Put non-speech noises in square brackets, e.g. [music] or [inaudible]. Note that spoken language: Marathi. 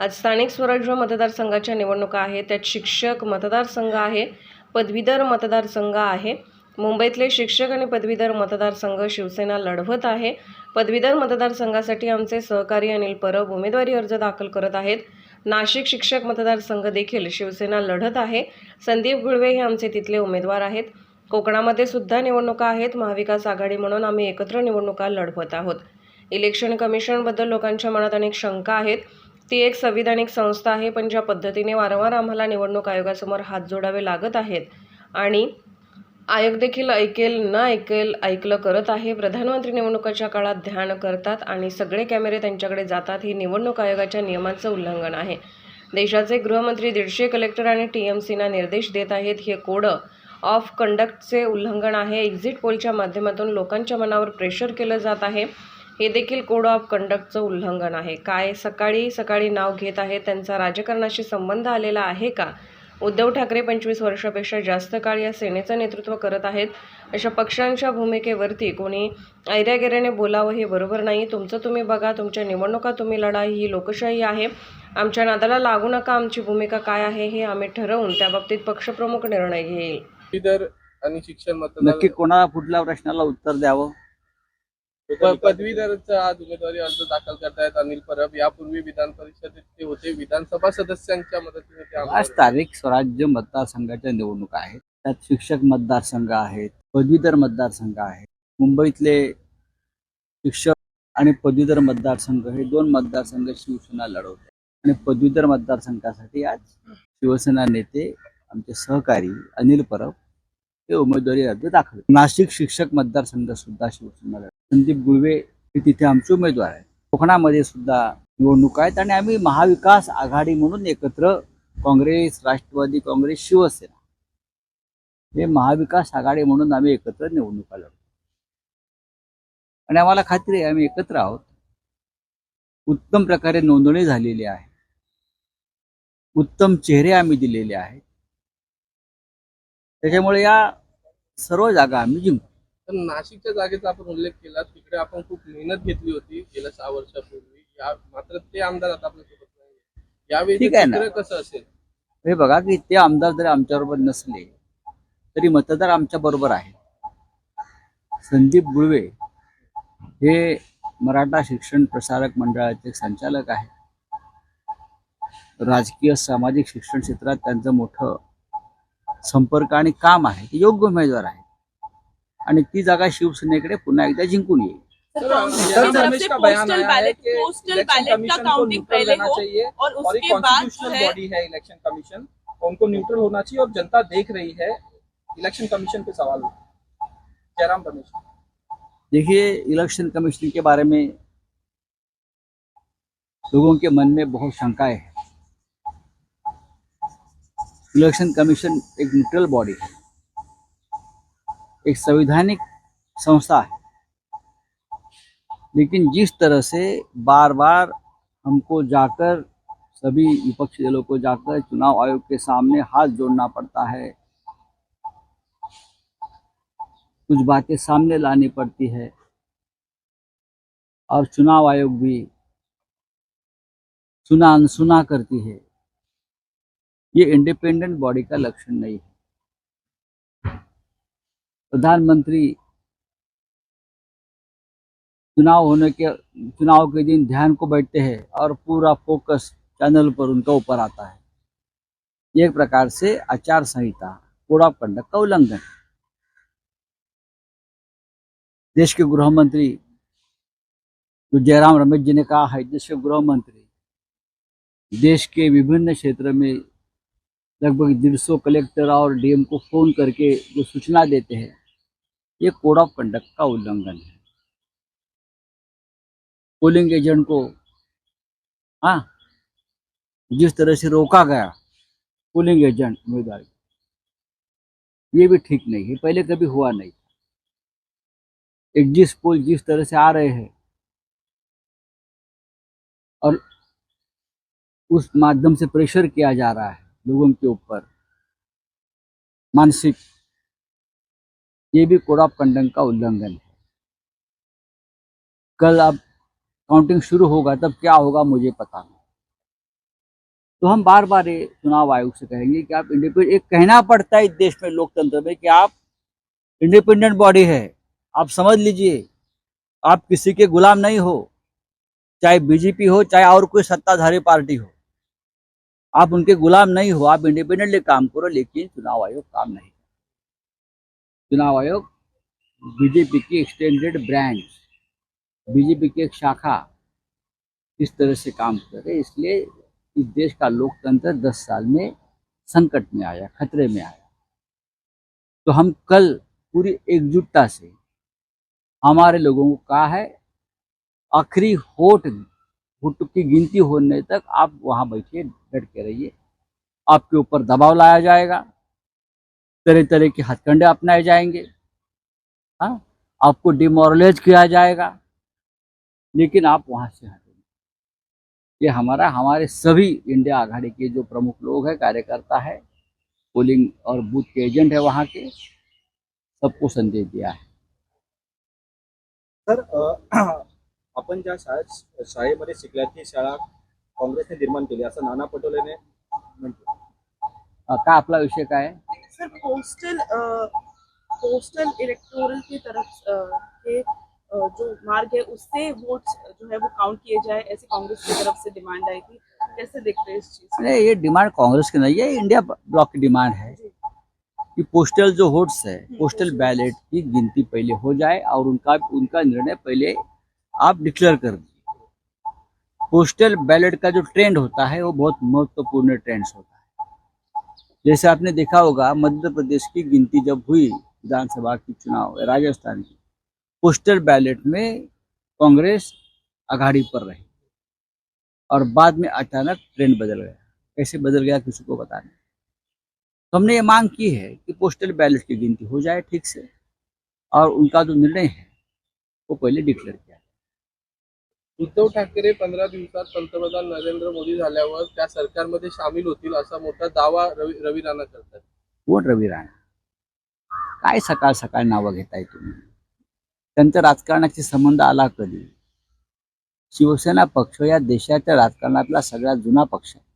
आज स्थानिक स्वराज्य मतदारसंघाच्या निवडणुका आहेत त्यात शिक्षक मतदारसंघ आहे पदवीधर मतदारसंघ आहे मुंबईतले शिक्षक आणि पदवीधर मतदारसंघ शिवसेना लढवत आहे पदवीधर मतदारसंघासाठी आमचे सहकारी अनिल परब उमेदवारी अर्ज दाखल करत आहेत नाशिक शिक्षक मतदारसंघ देखील शिवसेना लढत आहे संदीप गुळवे हे आमचे तिथले उमेदवार आहेत कोकणामध्ये सुद्धा निवडणुका आहेत महाविकास आघाडी म्हणून आम्ही एकत्र निवडणुका लढवत आहोत इलेक्शन कमिशनबद्दल लोकांच्या मनात अनेक शंका आहेत ती एक संविधानिक संस्था आहे पण ज्या पद्धतीने वारंवार आम्हाला निवडणूक आयोगासमोर हात जोडावे लागत आहेत आणि आयोग देखील ऐकेल न ऐकेल ऐकलं करत आहे प्रधानमंत्री निवडणुकाच्या काळात ध्यान करतात आणि सगळे कॅमेरे त्यांच्याकडे जातात हे निवडणूक आयोगाच्या नियमांचं उल्लंघन आहे देशाचे गृहमंत्री दीडशे कलेक्टर आणि टी एम सीना निर्देश देत आहेत हे कोडं ऑफ कंडक्टचे उल्लंघन आहे एक्झिट पोलच्या माध्यमातून लोकांच्या मनावर प्रेशर केलं जात आहे हे देखील कोड ऑफ कंडक्टचं उल्लंघन आहे काय सकाळी सकाळी नाव घेत आहे त्यांचा राजकारणाशी संबंध आलेला आहे का उद्धव ठाकरे पंचवीस वर्षापेक्षा जास्त काळ या सेनेचं नेतृत्व करत आहेत अशा पक्षांच्या भूमिकेवरती कोणी ऐऱ्यागेऱ्याने बोलावं हे बरोबर नाही तुमचं तुम्ही बघा तुमच्या निवडणुका तुम्ही लढा ही लोकशाही आहे आमच्या नादाला लागू नका आमची भूमिका काय आहे हे आम्ही ठरवून त्या बाबतीत पक्षप्रमुख निर्णय घेईल आणि शिक्षण नक्की कोणा कुठल्या प्रश्नाला उत्तर द्यावं पदवीधरचा आज उमेदवारी अर्ज दाखल करतायत अनिल परब यापूर्वी विधान परिषदेत ते होते विधानसभा सदस्यांच्या मदतीने आज तारीख स्वराज्य मतदारसंघाच्या निवडणुका आहेत त्यात शिक्षक मतदारसंघ आहेत पदवीधर मतदारसंघ आहेत मुंबईतले शिक्षक आणि पदवीधर मतदारसंघ हे दोन मतदारसंघ शिवसेना लढवते आणि पदवीधर मतदारसंघासाठी आज शिवसेना नेते आमचे सहकारी अनिल परब हे उमेदवारी अर्ज दाखल नाशिक शिक्षक मतदारसंघ सुद्धा शिवसेना संदीप गुळवे हे तिथे आमचे उमेदवार आहेत कोकणामध्ये सुद्धा निवडणूक आहेत आणि आम्ही महाविकास आघाडी म्हणून एकत्र काँग्रेस राष्ट्रवादी काँग्रेस शिवसेना हे महाविकास आघाडी म्हणून आम्ही एकत्र निवडणूक लढतो आणि आम्हाला खात्री आहे आम्ही एकत्र आहोत उत्तम प्रकारे नोंदणी झालेली आहे उत्तम चेहरे आम्ही दिलेले आहेत त्याच्यामुळे या सर्व जागा आम्ही जिंकू तर नाशिकच्या जागेचा आपण उल्लेख केला तिकडे आपण खूप मेहनत घेतली होती गेल्या सहा वर्षापूर्वी या मात्र ते आमदार आता आपल्यासोबत नाही कसं असेल हे बघा की ते आमदार जरी बरोबर नसले तरी मतदार आमच्या बरोबर आहे संदीप गुळवे हे मराठा शिक्षण प्रसारक मंडळाचे संचालक आहेत राजकीय सामाजिक शिक्षण क्षेत्रात त्यांचं मोठं संपर्क आणि काम आहे ते योग्य उमेदवार आहेत અને તી જગ્યા શિવ સ્નેકડે પુનઃ एकदा જીંકું ની સરમેશ કા બયાન હૈ પોસ્ટલ પેલેટ પોસ્ટલ પેલેટ કા કાઉન્ટિંગ પહેલે હો ઓર ઉસકે બાદ બોડી હે ઇલેક્શન કમિશન ઓનકો ન્યુટ્રલ હોના ચીયે ઓર જનતા દેખ રહી હૈ ઇલેક્શન કમિશન પે સવાલ હૈ ચરામ પરમેશ દેખીએ ઇલેક્શન કમિશન કે બારે મે લોકો કે મન મે બહોત શંકાએ હૈ ઇલેક્શન કમિશન એક ન્યુટ્રલ બોડી હૈ एक संवैधानिक संस्था है लेकिन जिस तरह से बार बार हमको जाकर सभी विपक्षी दलों को जाकर चुनाव आयोग के सामने हाथ जोड़ना पड़ता है कुछ बातें सामने लानी पड़ती है और चुनाव आयोग भी सुना अनसुना करती है ये इंडिपेंडेंट बॉडी का लक्षण नहीं है प्रधानमंत्री चुनाव होने के चुनाव के दिन ध्यान को बैठते हैं और पूरा फोकस चैनल पर उनका ऊपर आता है एक प्रकार से आचार संहिता कूड़ा पंडक का उल्लंघन देश के गृह मंत्री जो जयराम रमेश जी ने कहा है देश के गृह मंत्री देश के विभिन्न क्षेत्र में लगभग डेढ़ सौ कलेक्टर और डीएम को फोन करके जो सूचना देते हैं ये कोड ऑफ कंडक्ट का उल्लंघन है पोलिंग एजेंट को आ, हाँ, जिस तरह से रोका गया पोलिंग एजेंट उम्मीदवार ये भी ठीक नहीं है पहले कभी हुआ नहीं था पोल जिस तरह से आ रहे हैं और उस माध्यम से प्रेशर किया जा रहा है लोगों के ऊपर मानसिक ये भी कोड ऑफ कंडक्ट का उल्लंघन है कल अब काउंटिंग शुरू होगा तब क्या होगा मुझे पता नहीं तो हम बार बार ये चुनाव आयोग से कहेंगे कि आप इंडिपेंडेंट एक कहना पड़ता है इस देश में लोकतंत्र में कि आप इंडिपेंडेंट बॉडी है आप समझ लीजिए आप किसी के गुलाम नहीं हो चाहे बीजेपी हो चाहे और कोई सत्ताधारी पार्टी हो आप उनके गुलाम नहीं हो आप इंडिपेंडेंटली काम करो लेकिन चुनाव आयोग काम नहीं चुनाव आयोग बीजेपी की एक्सटेंडेड ब्रांच बीजेपी की एक शाखा इस तरह से काम कर रहे इसलिए इस देश का लोकतंत्र दस साल में संकट में आया खतरे में आया तो हम कल पूरी एकजुटता से हमारे लोगों को कहा है आखिरी होट होट की गिनती होने तक आप वहां बैठिए डट के रहिए आपके ऊपर दबाव लाया जाएगा तरह तरह के हथकंडे अपनाए जाएंगे हाँ आपको डिमोरलाइज किया जाएगा लेकिन आप वहाँ से हटेंगे ये हमारा हमारे सभी इंडिया आघाड़ी के जो प्रमुख लोग हैं कार्यकर्ता है पोलिंग और बूथ के एजेंट है वहाँ के सबको संदेश दिया है सर आपण [clears throat] ज्या शाळेत शाळेमध्ये शिकल्या ती शाळा काँग्रेसने निर्माण केली असं नाना पटोलेने म्हटलं का आपला विषय काय फिर पोस्टल पोस्टल इलेक्टोरल की तरफ के जो मार्ग है उससे वोट जो है वो काउंट किए जाए ऐसे कांग्रेस की तरफ से डिमांड आई थी कैसे देखते हैं इस चीज नहीं ये डिमांड कांग्रेस की नहीं है इंडिया ब्लॉक की डिमांड है कि पोस्टल जो वोट्स है पोस्टल बैलेट की गिनती पहले हो जाए और उनका उनका निर्णय पहले आप डिक्लेयर कर दिए पोस्टल बैलेट का जो ट्रेंड होता है वो बहुत महत्वपूर्ण ट्रेंड्स होता है जैसे आपने देखा होगा मध्य प्रदेश की गिनती जब हुई विधानसभा की चुनाव राजस्थान की पोस्टर बैलेट में कांग्रेस आघाड़ी पर रही और बाद में अचानक ट्रेंड बदल गया कैसे बदल गया किसी को पता नहीं तो हमने ये मांग की है कि पोस्टल बैलेट की गिनती हो जाए ठीक से और उनका जो निर्णय है वो पहले डिक्लेयर किया उद्धव ठाकरे पंधरा दिवसात पंतप्रधान नरेंद्र मोदी झाल्यावर त्या सरकारमध्ये सामील होतील असा मोठा दावा रवी रवी राणा करतात कोण रवी राणा काय सकाळ सकाळ नावं घेताय तुम्ही त्यांच्या राजकारणाशी संबंध आला कधी शिवसेना पक्ष या देशाच्या राजकारणातला सगळ्यात जुना पक्ष आहे